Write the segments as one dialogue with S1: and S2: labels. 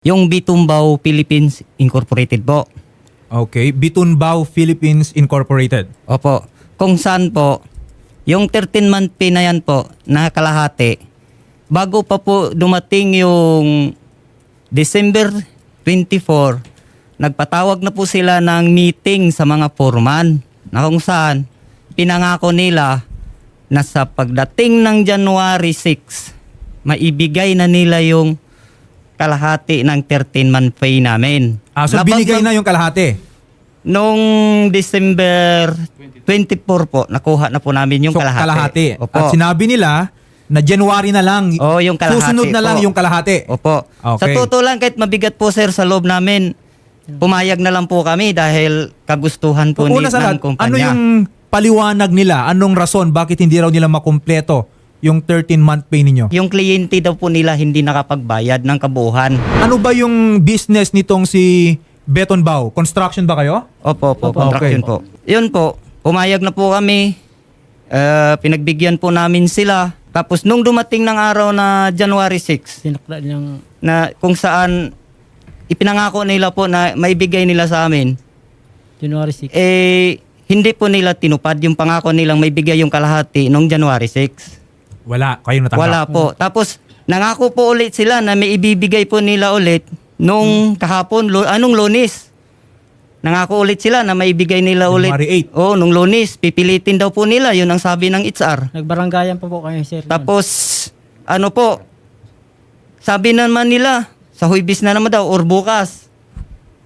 S1: Yung Bitumbaw Philippines Incorporated po.
S2: Okay, Bitunbao Philippines Incorporated.
S1: Opo. Kung saan po, yung 13-month pay na yan po, na kalahati, bago pa po dumating yung December 24, nagpatawag na po sila ng meeting sa mga foreman na kung saan pinangako nila na sa pagdating ng January 6, maibigay na nila yung kalahati ng 13-month pay namin.
S2: Ah, so
S1: Labag
S2: binigay na yung kalahati.
S1: Nung December 24 po, nakuha na po namin yung
S2: so,
S1: kalahati. Opo.
S2: At sinabi nila na January na lang.
S1: Oo, yung kalahati
S2: Susunod na lang
S1: po.
S2: yung kalahati.
S1: Opo. Sa
S2: Okay.
S1: totoo lang, kahit mabigat po sir sa loob namin, pumayag na lang po kami dahil kagustuhan po ni,
S2: Una sa lahat,
S1: ng kumpanya.
S2: ano yung paliwanag nila? Anong rason bakit hindi raw nila makumpleto yung 13-month pay ninyo?
S1: Yung kliyente daw po nila hindi nakapagbayad ng kabuuan.
S2: Ano ba yung business nitong si Beton Bao? Construction ba kayo?
S1: Opo, opo,
S2: Opo.
S1: contraction
S2: Okay.
S1: po. Yun po, pumayag na po kami. Eh, pinagbigyan po namin sila. Tapos nung dumating ng araw na January 6,
S3: Sinakla niyang
S1: na kung saan ipinangako nila po na maibigay nila sa amin,
S3: January 6.
S1: eh hindi po nila tinupad yung pangako nilang maibigay yung kalahati nung January 6.
S2: Wala. Kayo natanggap?
S1: Wala po. Tapos nangako po ulit sila na may ibibigay po nila ulit nung kahapon, lo, anong lunes. Nangako ulit sila na maibigay nila ulit.
S2: January 8.
S1: Oh, nung lunes, pipilitin daw po nila, yun ang sabi ng HR.
S3: Nagbaranggayan pa po kami, sir.
S1: Tapos, ano po, sabi naman nila, sa huibis na naman daw, or bukas.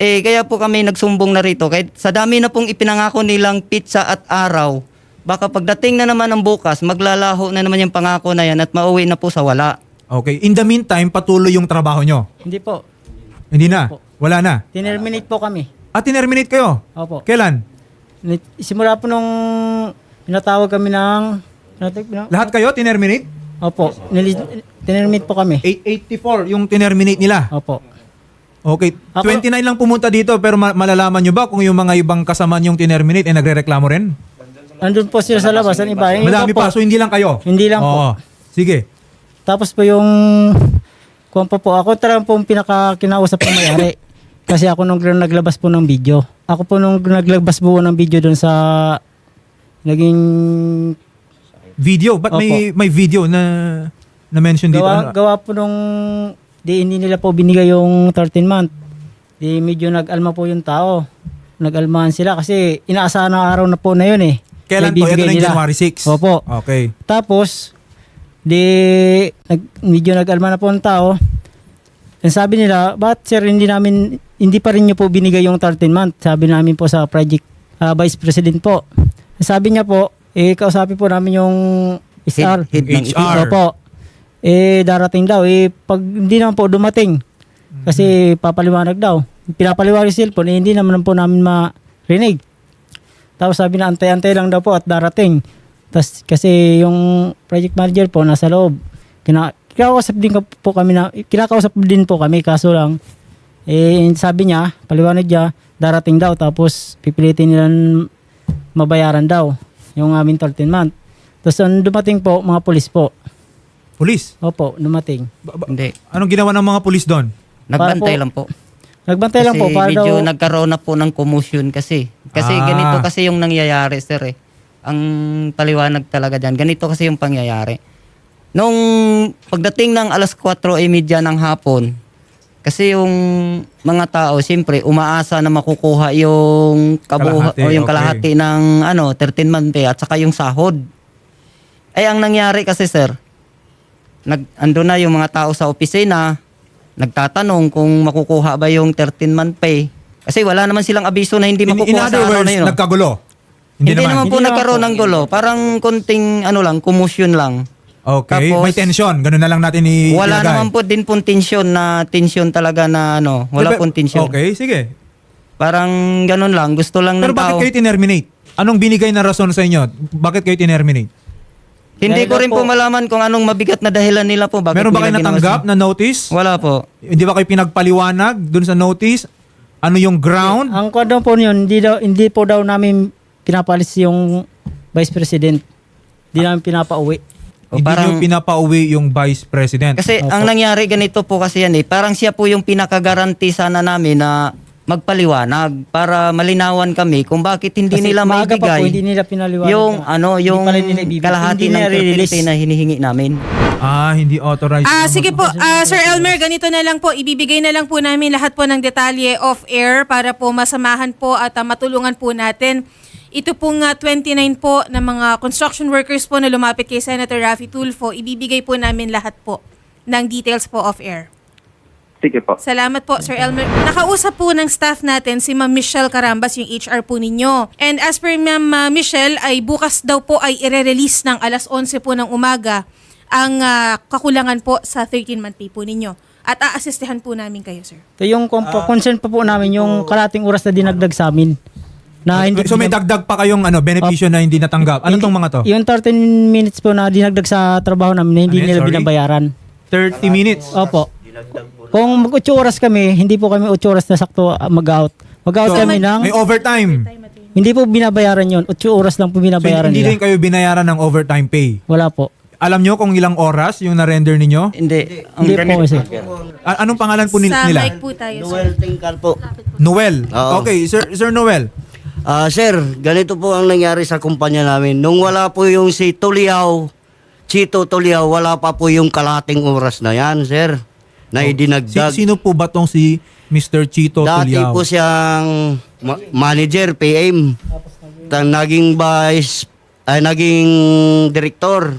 S1: Eh, kaya po kami nagsumbong na rito. Kahit sa dami na pong ipinangako nilang pizza at araw, baka pagdating na naman ng bukas, maglalaho na naman yung pangako na yan at mauwi na po sa wala.
S2: Okay. In the meantime, patuloy yung trabaho nyo.
S3: Hindi po.
S2: Hindi na?
S3: Opo.
S2: Wala na?
S3: Tinerminate po kami.
S2: At tinerminate kayo?
S3: Opo.
S2: Kailan?
S3: Simula po nung pinatawag kami ng...
S2: Lahat kayo tinerminate?
S3: Opo. Nili- tinerminate po kami.
S2: 884 yung tinerminate nila.
S3: Opo.
S2: Okay.
S3: Ako-
S2: 29 lang pumunta dito pero ma- malalaman nyo ba kung yung mga ibang kasama yung tinerminate eh nagre-reklamo rin?
S3: Andun po sila sa labas. Ang iba. Yung iba
S2: Madami
S3: po,
S2: pa. So hindi lang kayo?
S3: Hindi lang po.
S2: Oo. Sige.
S3: Tapos po yung... Kuwan pa po. Ako talagang po ang pinaka kinausap ng mayari. Kasi ako nung naglabas po ng video. Ako po nung naglabas po ng video doon sa... Naging
S2: Video. Ba't may, may video na na-mention dito?
S3: Gawa,
S2: Ano?
S3: gawa po nung di hindi nila po binigay yung 13 month. Di medyo nag-alma po yung tao. Nag-almahan sila kasi inaasahan na araw na po na yun eh.
S2: Kailan po? Ito na yung. January 6?
S3: Opo.
S2: Okay.
S3: Tapos, di nag, medyo nag-alma na po ang tao. And sabi nila, bakit sir hindi namin, hindi pa rin niyo po binigay yung 13 month? Sabi namin po sa project ah, vice president po. Sabi niya po, eh kausapin po namin yung SR.
S1: Head, head ng
S2: HR.
S3: Opo. Eh, darating daw. Eh, pag hindi naman po dumating, kasi papaliwanag daw. Pinapaliwanag yung cellphone, eh, hindi naman po namin marinig. Tapos sabi na, antay-antay lang daw po at darating. Tapos kasi yung project manager po nasa loob. Kina, kinakausap din po kami na, kinakausap din po kami kaso lang, eh, sabi niya, paliwanag niya, darating daw. Tapos pipilitin nila mabayaran daw yung aming 13 month. Tapos ang dumating po, mga pulis po.
S2: Police.
S3: Opo, dumating.
S2: Ba- ba-
S1: Hindi.
S2: anong ginawa ng mga police doon?
S1: Nagbantay lang po.
S3: Nagbantay lang po para
S1: medyo
S3: daw,
S1: nagkaroon na po ng commotion kasi. Kasi
S2: Ah.
S1: ganito kasi yung nangyayari, sir eh. Ang paliwanag talaga dyan. Ganito kasi yung pangyayari. Nung pagdating ng alas 4.30 ng hapon, kasi yung mga tao, siyempre, umaasa na makukuha yung kabuha
S2: Kalahati,
S1: o yung
S2: okay.
S1: kalahati ng ano, 13 month pay at saka yung sahod. Ay, ang nangyari kasi, sir, nag, ando na yung mga tao sa opisina, nagtatanong kung makukuha ba yung 13 month pay. Kasi wala naman silang abiso na hindi
S2: In, in
S1: makukuha
S2: other
S1: sa araw
S2: words,
S1: na yun. oh.
S2: nagkagulo.
S1: Hindi, naman po
S3: Hindi naman
S1: nagkaroon ng gulo. Parang konting ano lang, commotion lang.
S2: Okay.
S1: Tapos-
S2: May tension. Ganun na lang natin i-
S1: Wala
S2: ilagay.
S1: naman po din pong tensyon na tensyon talaga na ano, wala
S2: Pero-
S1: pong tensyon.
S2: Okay, sige.
S1: Parang ganun lang, gusto lang
S2: Pero
S1: ng tao.
S2: bakit kayo tinerminate? Anong binigay na rason sa inyo? Bakit kayo tinerminate?
S1: Hindi ko rin
S3: po-
S1: po malaman kung anong mabigat na dahilan nila po. Bakit
S2: Meron ba kayo
S1: nila ginawa
S2: natanggap na notice?
S1: Wala po.
S2: Hindi ba kayo pinagpaliwanag dun sa notice? Ano yung ground?
S3: ang kwan daw po yun, hindi, daw, hindi po daw namin pinapalis yung vice president. Hindi namin pinapauwi.
S1: O,
S2: Hindi
S1: parang-
S2: nyo pinapauwi yung Vice President.
S1: Kasi ang nangyari ganito po kasi yan eh, parang siya po yung pinakagaranti sana namin na magpaliwanag para malinawan kami kung bakit hindi
S3: Kasi
S1: nila
S3: maaga pa
S1: maibigay
S3: po, hindi nila pinaliwanag
S1: yung
S3: na-
S1: ano
S3: hindi
S1: yung
S3: pala nila ibibigay,
S1: kalahati
S3: hindi
S1: ng
S3: nila.
S1: 30 na hinihingi namin.
S2: ah, hindi authorized.
S4: Ah, sige po, ah, Sir Elmer, ganito na lang po. Ibibigay na lang po namin lahat po ng detalye off-air para po masamahan po at ah, matulungan po natin. Ito pong ah, 29 po ng mga construction workers po na lumapit kay Senator Raffy Tulfo, ibibigay po namin lahat po ng details po off-air.
S5: Sige po.
S4: Salamat po, Sir Elmer. Nakausap po ng staff natin si Ma'am Michelle Carambas, yung HR po ninyo. And as per Ma'am uh, Michelle, ay bukas daw po ay ire-release ng alas 11 po ng umaga ang ah, kakulangan po sa 13-month pay po ninyo. At aasistehan po namin kayo, sir.
S3: So yung
S2: Ah,
S3: compo- concern pa po namin yung kalating oras na dinagdag sa amin. Na hindi
S2: so may dagdag pa kayong ano, benepisyo na hindi natanggap. Ano tong mga to?
S3: Yung 13 minutes po na dinagdag sa trabaho namin na hindi
S2: Ano yun?
S3: nila
S2: Sorry?
S3: binabayaran.
S2: 30 minutes.
S3: Opo. Kung mag 8 oras kami, hindi po kami 8 oras na sakto ah, mag-out. Mag-out
S2: So,
S3: kami ng,
S2: May overtime.
S3: hindi po binabayaran yon 8 oras lang po
S2: So
S3: binabayaran
S2: hindi
S3: nila.
S2: rin kayo binayaran ng overtime pay.
S3: Wala po.
S2: Alam nyo kung ilang oras yung na-render ninyo?
S1: Hindi. Ang
S3: Hindi po kasi.
S2: A- anong pangalan po nil-
S4: Sa
S2: nila?
S4: mic po tayo, sir.
S6: Tingkal po.
S2: Noel.
S6: Oo.
S2: Okay, Sir Sir Noel.
S6: Ah, sir, ganito po ang nangyari sa kumpanya namin. Nung wala po yung si Tuliao, Chito Tuliao, wala pa po yung kalating oras na yan, sir. Na
S2: Si,
S6: idinagdag.
S2: sino po ba tong si Mr. Chito
S6: Dati
S2: Tuliao?
S6: po siyang ma- manager, PM. Ta- naging vice, ay naging director.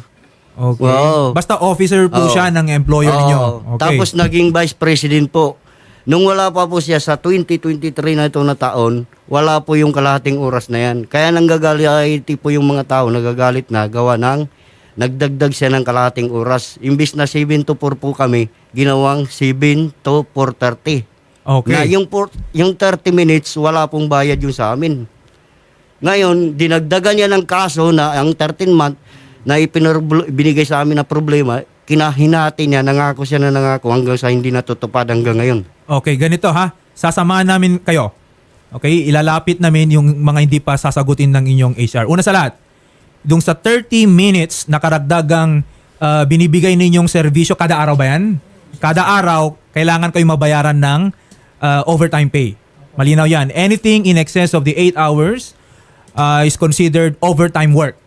S2: Okay.
S6: Wow.
S2: Basta officer po
S6: Oo.
S2: siya ng employer
S6: Oo.
S2: ninyo. Okay.
S6: Tapos naging vice president po. Nung wala pa po siya sa 2023 na ito na taon, wala po yung kalahating oras na yan. Kaya nanggagalit po yung mga tao, nagagalit na gawa ng nagdagdag siya ng kalahating oras. Imbis na 7 to 4 po kami, ginawang 7 to 4.30.
S2: okay.
S6: Na yung, por- yung 30 minutes, wala pong bayad yung sa amin. Ngayon, dinagdagan niya ng kaso na ang 13 month na ipinarbl- binigay sa amin na problema, kinahinati niya, nangako siya na nangako hanggang sa hindi natutupad hanggang ngayon.
S2: Okay, ganito ha. Sasamahan namin kayo. Okay, ilalapit namin yung mga hindi pa sasagutin ng inyong HR. Una sa lahat, dung sa 30 minutes na karagdagang ah, binibigay ninyong serbisyo kada araw ba yan? Kada araw, kailangan kayo mabayaran ng ah, overtime pay. Malinaw yan. Anything in excess of the 8 hours ah, is considered overtime work.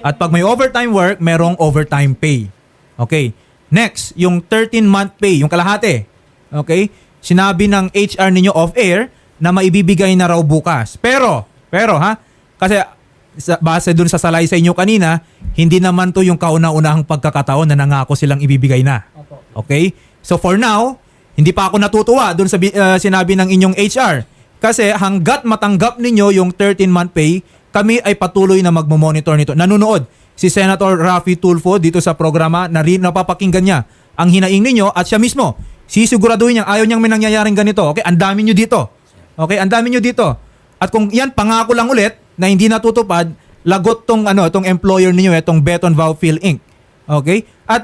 S2: At pag may overtime work, merong overtime pay. Okay. Next, yung 13-month pay, yung kalahati. Okay? Sinabi ng HR ninyo off-air na maibibigay na raw bukas. Pero, pero ha, kasi base dun sa salay sa inyo kanina, hindi naman to yung kauna-unahang pagkakataon na nangako silang ibibigay na. Okay? So for now, hindi pa ako natutuwa dun sa uh, sinabi ng inyong HR. Kasi hanggat matanggap ninyo yung 13-month pay, kami ay patuloy na magmo-monitor nito. Nanonood si Senator Raffy Tulfo dito sa programa na rin napapakinggan niya ang hinaing ninyo at siya mismo sisiguraduhin niya ayaw niyang may nangyayaring ganito. Okay, ang dami niyo dito. Okay, ang dami niyo dito. At kung yan pangako lang ulit na hindi natutupad, lagot tong ano, tong employer niyo itong Beton Vowfield Inc. Okay? At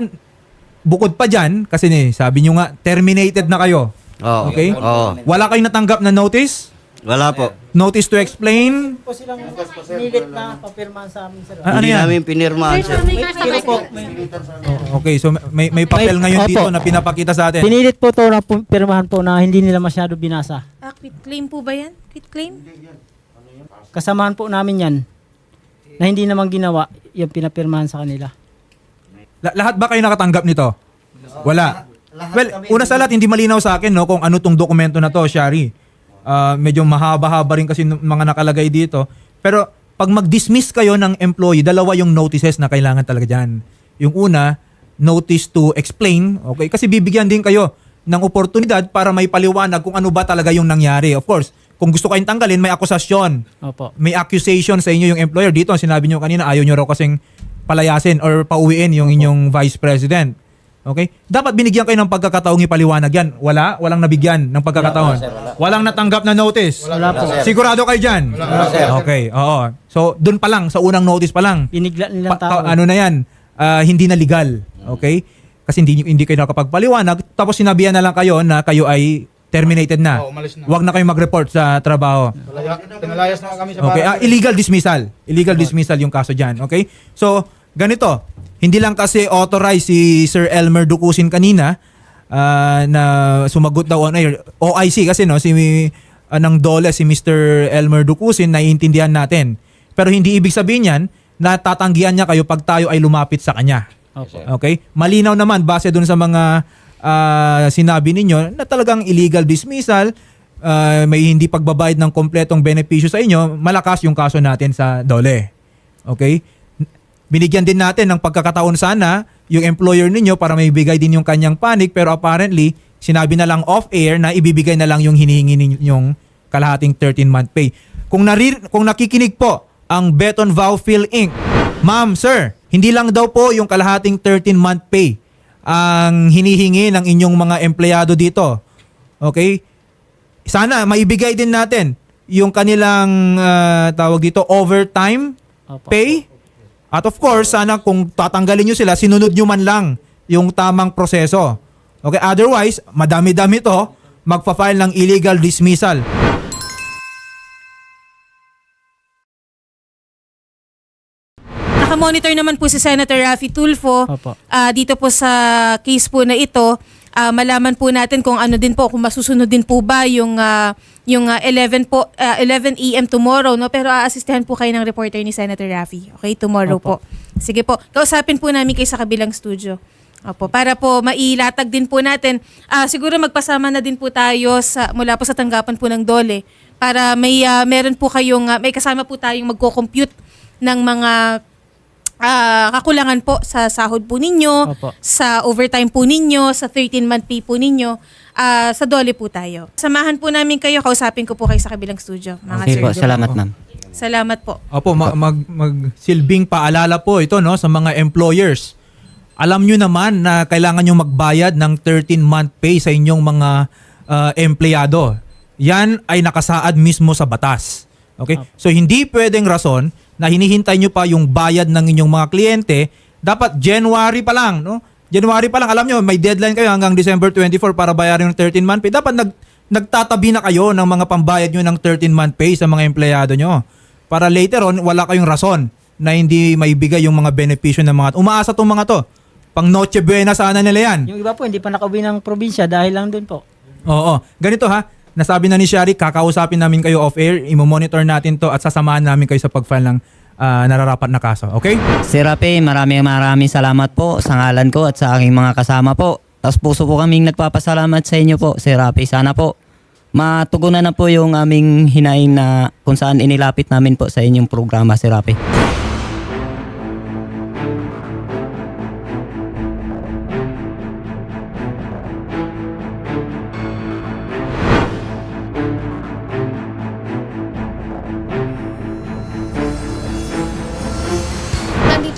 S2: bukod pa diyan kasi ni sabi niyo nga terminated na kayo.
S6: Oo.
S2: Okay?
S6: Oo.
S2: Wala kayong natanggap na notice?
S6: Wala po.
S2: Notice to explain?
S3: po silang nilit na papirmahan sa amin, sir.
S2: Ah, ano
S6: hindi
S2: yan?
S6: namin pinirmahan, sir.
S3: Pero po, may,
S2: Okay, so may may papel
S3: May-
S2: ngayon
S3: opo.
S2: dito na pinapakita sa atin.
S3: pinilit po to na pu- pirmahan po na hindi nila masyado binasa.
S4: Ah, quit claim po ba yan? Quit claim?
S3: Kasamahan po namin yan na hindi naman ginawa yung pinapirmahan sa kanila.
S2: La- lahat ba kayo nakatanggap nito? Wala. Well, una sa lahat, hindi malinaw sa akin no, kung ano tong dokumento na to, Shari. Ah, medyo mahaba-haba rin kasi mga nakalagay dito. Pero pag mag-dismiss kayo ng employee, dalawa yung notices na kailangan talaga dyan. Yung una, notice to explain. Okay? Kasi bibigyan din kayo ng oportunidad para may paliwanag kung ano ba talaga yung nangyari. Of course, kung gusto kayong tanggalin, may akusasyon.
S3: Opo.
S2: may accusation sa inyo yung employer. Dito sinabi nyo kanina ayaw nyo raw kasing palayasin or pauwiin yung inyong vice president. Okay? Dapat binigyan kayo ng pagkakataong ipaliwanag yan. Wala? Walang nabigyan ng pagkakataon? Walang natanggap na notice?
S3: Wala po.
S2: sigurado kayo dyan? Okay oo. So dun pa lang sa unang notice pa lang.
S3: Binigla nilang tao.
S2: pa- ano na yan? Ah, hindi na legal. Okay kasi hindi hindi kayo nakapagpaliwanag tapos sinabihan na lang kayo na kayo ay terminated na.
S7: Oo, umalis na.
S2: Huwag na kayong mag-report sa trabaho.
S7: Malaya, na kami sa
S2: Okay, ah, illegal dismissal. Illegal dismissal yung kaso diyan, okay? So, ganito. hindi lang kasi authorized si Sir Elmer Dukusin kanina ah, na sumagot daw on air. OIC kasi no, si ah, ng Dole, si Mr. Elmer Dukusin, naiintindihan natin. Pero hindi ibig sabihin yan na tatanggihan niya kayo pag tayo ay lumapit sa kanya.
S3: Opo.
S2: Okay? Malinaw naman base dun sa mga ah, sinabi ninyo na talagang illegal dismissal, ah, may hindi pagbabayad ng kompletong benepisyo sa inyo, malakas yung kaso natin sa dole. Okay? Binigyan din natin ng pagkakataon sana yung employer ninyo para may bigay din yung kanyang panic pero apparently sinabi na lang off-air na ibibigay na lang yung hinihingi ninyong kalahating 13-month pay. Kung, narir- kung nakikinig po ang Beton Vowfill Inc., Ma'am, sir, hindi lang daw po yung kalahating 13-month pay ang hinihingi ng inyong mga empleyado dito. Okay? Sana maibigay din natin yung kanilang ah, tawag dito overtime pay. At of course, sana kung tatanggalin nyo sila, sinunod nyo man lang yung tamang proseso. Okay, otherwise, madami-dami to, magpa-file ng illegal dismissal.
S4: Nakamonitor naman po si Senator Raffy Tulfo
S3: Opo.
S4: ah, dito po sa case po na ito. ah, malaman po natin kung ano din po, kung masusunod din po ba yung, ah, yung ah, 11, po, ah, 11 a.m. tomorrow. No? Pero aasistehan po kayo ng reporter ni Senator Raffy. Okay, tomorrow
S3: Opo.
S4: po. Sige po, kausapin po namin kayo sa kabilang studio. Opo, para po mailatag din po natin. Ah, siguro magpasama na din po tayo sa, mula po sa tanggapan po ng DOLE para may ah, meron po kayong ah, may kasama po tayong magko-compute ng mga ah, kakulangan po sa sahod po ninyo,
S3: Opo.
S4: sa overtime po ninyo, sa 13-month pay po ninyo, ah, sa dole po tayo. Samahan po namin kayo, kausapin ko po kayo sa kabilang studio. Mga
S1: Okay
S4: sir.
S1: po, salamat ma'am.
S4: Salamat po.
S2: Opo, ma- mag, magsilbing paalala po ito no sa mga employers. Alam nyo naman na kailangan nyo magbayad ng 13-month pay sa inyong mga ah, empleyado. Yan ay nakasaad mismo sa batas. Okay? So hindi pwedeng rason na hinihintay nyo pa yung bayad ng inyong mga kliyente. Dapat January pa lang, no? January pa lang, alam nyo, may deadline kayo hanggang December 24 para bayaran yung 13-month pay. Dapat nag, nagtatabi na kayo ng mga pambayad nyo ng 13-month pay sa mga empleyado nyo para later on wala kayong rason na hindi maibigay yung mga benepisyo ng mga umaasa tong mga to. Pang Noche Buena sana nila yan.
S3: Yung iba po, hindi pa nakauwi ng probinsya dahil lang dun po.
S2: Oo. Ganito ha. Nasabi na ni Shari, kakausapin namin kayo off-air, imo-monitor natin to at sasamahan namin kayo sa pag-file ng ah, nararapat na kaso. Okay?
S1: Sir Rapi, maraming maraming salamat po sa ngalan ko at sa aking mga kasama po. Tapos puso po kaming nagpapasalamat sa inyo po, Sir Rapi. Sana po matugunan na po yung aming hinaing na kung saan inilapit namin po sa inyong programa, Sir Rapi.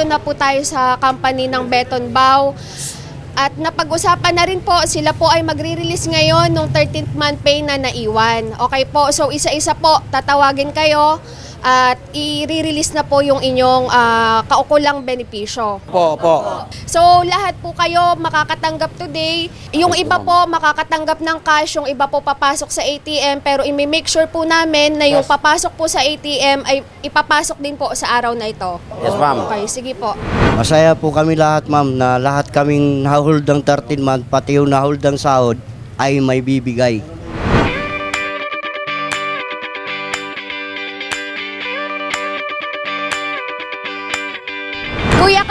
S5: Na po tayo sa company ng Beton Bow. At napag-usapan na rin po, sila po ay magre-release ngayon ng 13th month pay na naiwan. Okay po, so isa-isa po, tatawagin kayo at i-release na po yung inyong ah, kaukulang benepisyo.
S7: Po, po.
S5: So lahat po kayo makakatanggap today. Yung iba po makakatanggap ng cash, yung iba po papasok sa ATM pero i-make sure po namin na yung papasok po sa ATM ay ipapasok din po sa araw na ito.
S7: Yes, ma'am.
S5: Okay, sige po.
S6: Masaya po kami lahat ma'am na lahat kaming nahold ng 13 month pati yung nahold ng sahod ay may bibigay.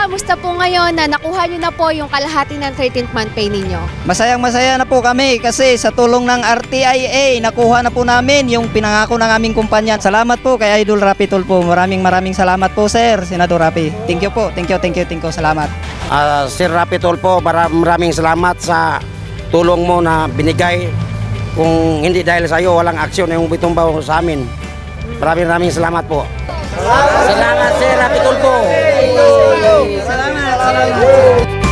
S5: Kamusta po ngayon na nakuha nyo na po yung kalahati ng 13th month pay ninyo?
S8: Masayang masaya na po kami kasi sa tulong ng RTIA nakuha na po namin yung pinangako ng aming kumpanya. Salamat po kay Idol Rapi Tulpo. Maraming maraming salamat po sir, Senador Rapi. Thank you po. Thank you, thank you, thank you. Salamat.
S7: Ah, Sir Rapi mara- maraming salamat sa tulong mo na binigay. Kung hindi dahil sa iyo, walang aksyon yung bitumbaw sa amin. Maraming maraming salamat po. Salamat, Sir Rapi Tolpo.
S8: Salamat.